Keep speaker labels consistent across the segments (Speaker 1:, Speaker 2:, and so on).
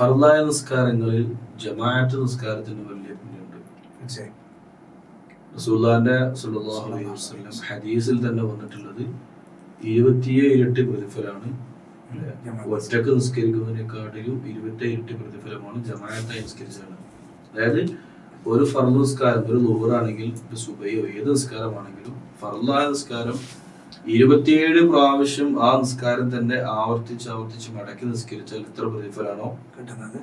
Speaker 1: ഫർദായ നിസ്കാരങ്ങളിൽ ജമാഅത്ത് നിസ്കാരത്തിന് വലിയ പുണ്യമുണ്ട് റസൂല്ലാന്റെ അലൈഹി ഹദീസിൽ തന്നെ വന്നിട്ടുള്ളത് ഇരുപത്തിയേഴ് ഇരട്ടി പ്രതിഫലമാണ്. ഒറ്റയ്ക്ക് നിസ്കരിക്കുന്നതിനെക്കാട്ടിലും ഇരുപത്തിയേഴ് ഇരട്ടി പ്രതിഫലമാണ് ജമാഅത്തായി നിസ്കരിച്ചാണ് അതായത് ഒരു ഫർദ് നിസ്കാരം ഒരു നൂറാണെങ്കിൽ ഒരു സുബയോ ഏത് നിസ്കാരമാണെങ്കിലും ഫർദായ നിസ്കാരം ഇരുപത്തിയേഴ് പ്രാവശ്യം ആ നിസ്കാരം തന്നെ ആവർത്തിച്ച് ആവർത്തിച്ച് മടക്കി നിസ്കരിച്ചാൽ എത്ര പ്രതിഫലാണോ?
Speaker 2: കിട്ടുന്നത്?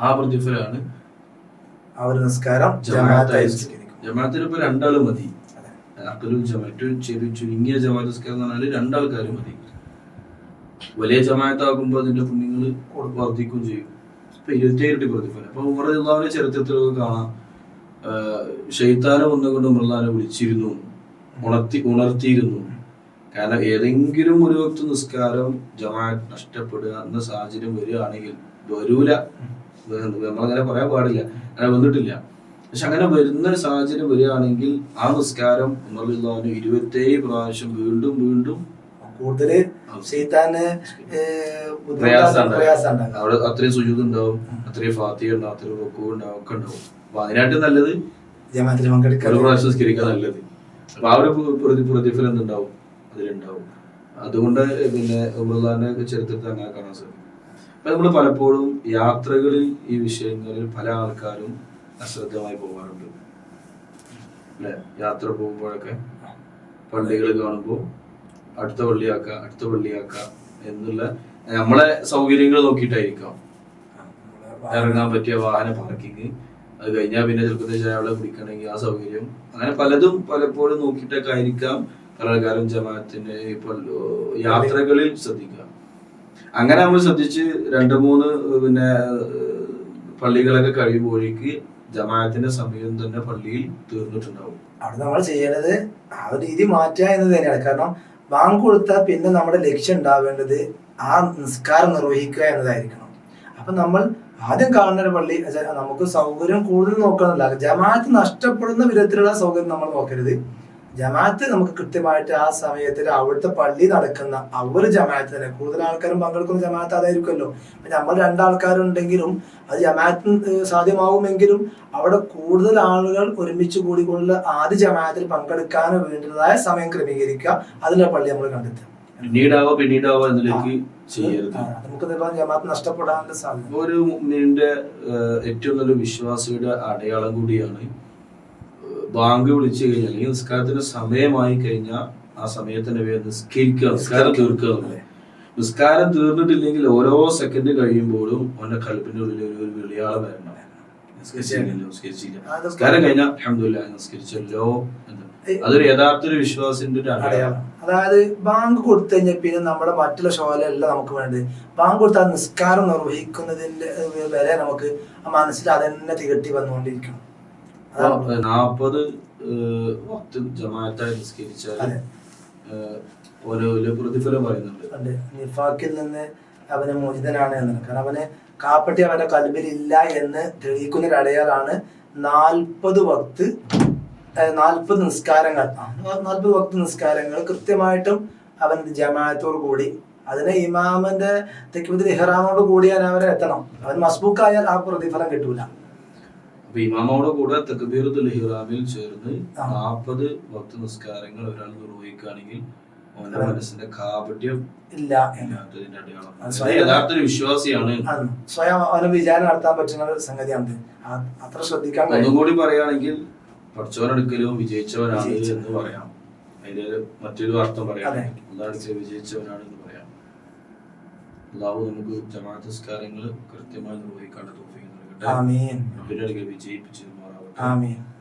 Speaker 1: ആ പ്രതിഫലാണ്
Speaker 2: ആ ഒരു നിസ്കാരം ജമാഅത്തിൽ.
Speaker 1: ജമാഅത്തിന് ഇപ്പൊ രണ്ടാൾ മതി. അക്കലും ഏറ്റവും ചെറിയ ചുരുങ്ങിയ ജമാഅത്ത് നിസ്കാരം എന്ന് പറഞ്ഞാൽ രണ്ടാൾക്കാർ മതി. വലിയ ജമാഅത്താകുമ്പോൾ അതിന്റെ പുണ്യങ്ങൾ വർദ്ധിക്കുകയും ചെയ്യും. ഇപ്പൊ ഇരുപത്തിയേഴ് പ്രതിഫലം. അപ്പൊ ഉമർ അള്ളാഹുവിന്റെ ചരിത്രത്തിലൊക്കെ കാണാം. ഷെയ്ത്താനെ ഒന്നുകൊണ്ട് ഉമർലാനെ വിളിച്ചിരുന്നു. ഉണർത്തി ഉണർത്തിയിരുന്നു. കാരണം ഏതെങ്കിലും ഒരു വ്യക്തി നിസ്കാരം ജമാഅത്ത് നഷ്ടപ്പെടുക എന്ന സാഹചര്യം വരികയാണെങ്കിൽ വരൂല. നമ്മളങ്ങനെ പറയാൻ പാടില്ല. അങ്ങനെ വന്നിട്ടില്ല. പക്ഷെ അങ്ങനെ വരുന്ന ഒരു സാഹചര്യം വരികയാണെങ്കിൽ ആ നിസ്കാരം ഉമർലാന് ഇരുപത്തേഴ് പ്രാവശ്യം വീണ്ടും വീണ്ടും
Speaker 2: കൂടുതൽ.
Speaker 1: അവിടെ അത്രയും സുജൂത് ഉണ്ടാവും അത്രയും ഫാത്തിയ ഉണ്ടാവും അത്രയും റുക്കു ഉണ്ടാവും ഒക്കെ ഉണ്ടാവും. അപ്പൊ അതിനായിട്ട് നല്ലത് ഒരു പ്രാവശ്യം നിസ്കരിക്കാൻ നല്ലത്. അപ്പൊ ആ ഒരു പ്ര- പ്രതി പ്രതിഫലം എന്തുണ്ടാവും? അതിലുണ്ടാവും അതുകൊണ്ട് പിന്നെ ഉമർലാന്റെ ചരിത്രത്തിൽ അങ്ങനെ കാണാൻ സാധിക്കും. അപ്പൊ നമ്മൾ പലപ്പോഴും യാത്രകളിൽ ഈ വിഷയങ്ങളിൽ പല ആൾക്കാരും അശ്രദ്ധമായി പോകാറുണ്ട്. അല്ലെ? യാത്ര പോകുമ്പോഴൊക്കെ പള്ളികൾ കാണുമ്പോൾ അടുത്ത പള്ളിയാക്ക അടുത്ത പള്ളിയാക്ക എന്നുള്ള നമ്മളെ സൗകര്യങ്ങൾ നോക്കിയിട്ടായിരിക്കാം. ഇറങ്ങാൻ പറ്റിയ വാഹന പാർക്കിങ്. അത് കഴിഞ്ഞാൽ പിന്നെ ചിലപ്പോൾ ചായ കുടിക്കണമെങ്കിൽ ആ സൗകര്യം. അങ്ങനെ പലതും പലപ്പോഴും നോക്കിയിട്ടൊക്കെ ആയിരിക്കാം. പല ആൾക്കാരും ജമാഅത്തിന്റെ ഇപ്പോൾ യാത്രകളിൽ ശ്രദ്ധിക്കുക. അങ്ങനെ നമ്മൾ ശ്രദ്ധിച്ച് രണ്ട് മൂന്ന് പിന്നെ പള്ളികളൊക്കെ കഴിയുമ്പോഴേക്ക് ജമാഅത്തിന്റെ സമയം തന്നെ പള്ളിയിൽ തീർന്നിട്ടുണ്ടാവും.
Speaker 2: അവിടെ നമ്മൾ ചെയ്യേണ്ടത് ആ ഒരു രീതി മാറ്റുക എന്നത് തന്നെയാണ്. കാരണം ബാങ്ക് കൊടുത്താൽ പിന്നെ നമ്മുടെ ലക്ഷ്യം ഉണ്ടാവേണ്ടത് ആ നിസ്കാരം നിർവഹിക്കുക എന്നതായിരിക്കണം. അപ്പൊ നമ്മൾ ആദ്യം കാണുന്ന ഒരു പള്ളി നമുക്ക് സൗകര്യം കൂടുതൽ നോക്കണമെന്നില്ല ജമാഅത്ത് നഷ്ടപ്പെടുന്ന വിധത്തിലുള്ള സൗകര്യം നമ്മൾ നോക്കരുത്. ജമാഅത്ത് നമുക്ക് കൃത്യമായിട്ട് ആ സമയത്തിൽ അവിടുത്തെ പള്ളി നടക്കുന്ന അവർ ജമാഅത്ത് തന്നെ. കൂടുതൽ ആൾക്കാരും പങ്കെടുക്കുന്ന ജമാഅത്ത് അതായിരിക്കുമല്ലോ. നമ്മൾ രണ്ടാൾക്കാരുണ്ടെങ്കിലും അത് ജമാഅത്തിന് സാധ്യമാവുമെങ്കിലും അവിടെ കൂടുതൽ ആളുകൾ ഒരുമിച്ച് കൂടിക്കൊണ്ടുള്ള ആദ്യ ജമാഅത്തിൽ പങ്കെടുക്കാൻ വേണ്ടതായ സമയം ക്രമീകരിക്കുക. അതിന്റെ പള്ളി നമ്മൾ കണ്ടെത്തുക.
Speaker 1: പിന്നീടാവോ പിന്നീടാവോ അതിലേക്ക് ചെയ്യരുത്
Speaker 2: നമുക്ക് ജമാഅത്ത് നഷ്ടപ്പെടാനുള്ള സാധ്യത.
Speaker 1: ഒരു മുഅ്മിനിന്റെ ഏറ്റവും നല്ല വിശ്വാസിയുടെ അടയാളം കൂടിയാണ് ബാങ്ക് വിളിച്ചു കഴിഞ്ഞാൽ അല്ലെങ്കിൽ നിസ്കാരത്തിന് സമയമായി കഴിഞ്ഞാൽ ആ സമയത്തിന് വേണ്ടി നിസ്കരിക്കുക നിസ്കാരം തീർക്കുക. നിസ്കാരം തീർന്നിട്ടില്ലെങ്കിൽ ഓരോ സെക്കൻഡ് കഴിയുമ്പോഴും അവന്റെ കൽപ്പിന്റെ ഉള്ളിൽ ഒരു ഒരു വിളിയാളം വരണം. നിസ്കാരം കഴിഞ്ഞാൽ അഹമ്മദില്ല നിസ്കരിച്ചല്ലോ. അതൊരു യഥാർത്ഥ ഒരു വിശ്വാസിന്റെ
Speaker 2: അതായത് ബാങ്ക് കൊടുത്തു കഴിഞ്ഞാൽ പിന്നെ നമ്മുടെ മറ്റുള്ള ഷോയിലല്ല നമുക്ക് വേണ്ടത്. ബാങ്ക് കൊടുത്താൽ നിസ്കാരം നിർവഹിക്കുന്നതിന്റെ വരെ നമുക്ക് ആ മനസ്സിൽ അതെന്നെ തികട്ടി വന്നുകൊണ്ടിരിക്കണം.
Speaker 1: നാപ്പത് വക്ത് ജമാഅത്തായി നിസ്കരിച്ചാൽ. ഓരോ പ്രതിഫലം പറയുന്നുണ്ട്.
Speaker 2: അതെ. നിഫാക്കിൽ നിന്ന് അവന് മോചിതനാണ് എന്ന് കാരണം അവനെ കാപ്പട്ടി അവന്റെ കൽബിൽ ഇല്ല എന്ന് തെളിയിക്കുന്ന ഒരു അടയാളാണ് നാൽപ്പത് വക്ത് നാൽപ്പത് നിസ്കാരങ്ങൾ. നാൽപ്പത് വക്ത് നിസ്കാരങ്ങൾ കൃത്യമായിട്ടും അവൻ ജമാഅത്തോട് കൂടി അതിന് ഇമാമന്റെ തെക്കുമതി ഇഹ്റാമോട് കൂടിയാൽ അവരെ എത്തണം. അവൻ മസ്ബൂക്കായാൽ ആ പ്രതിഫലം കിട്ടൂല.
Speaker 1: അപ്പൊ ഇമാമോട് കൂടെ തക്ബീറത്തുൽ ഹിറാമിൽ ചേർന്ന്. നാൽപ്പത് ഭക്ത നിസ്കാരങ്ങൾ ഒരാൾ നിർവഹിക്കുകയാണെങ്കിൽ അവന്റെ മനസ്സിന്റെ കാപട്യം
Speaker 2: ഇല്ല. എന്ന്
Speaker 1: അടയാളം.
Speaker 2: അത്
Speaker 1: അത് യഥാർത്ഥ ഒരു വിശ്വാസിയാണ്.
Speaker 2: സ്വയം അവന് വിചാരം നടത്താൻ പറ്റുന്ന ഒരു സംഗതിയാണ് അത്ര ശ്രദ്ധിക്കാൻ
Speaker 1: ഒന്നും
Speaker 2: കഴിയും
Speaker 1: കൂടി പറയുകയാണെങ്കിൽ പഠിച്ചവനെടുക്കലും വിജയിച്ചവനാണ് എന്ന് പറയാം. അതിന്റെ മറ്റൊരു അർത്ഥം പറയാം.
Speaker 2: അതെ.
Speaker 1: വിജയിച്ചവനാണ് എന്ന് പറയാം. അള്ളാഹു നമുക്ക് ജമാഅത്ത് നിസ്കാരങ്ങൾ കൃത്യമായി നിർവഹിക്കാണ്ട് തോഫീക്ക് നൽകട്ടെ.
Speaker 2: ആമീൻ.
Speaker 1: റബ്ബിന്റെ അടുക്കൽ വിജയിപ്പിച്ച്
Speaker 2: ആമീൻ.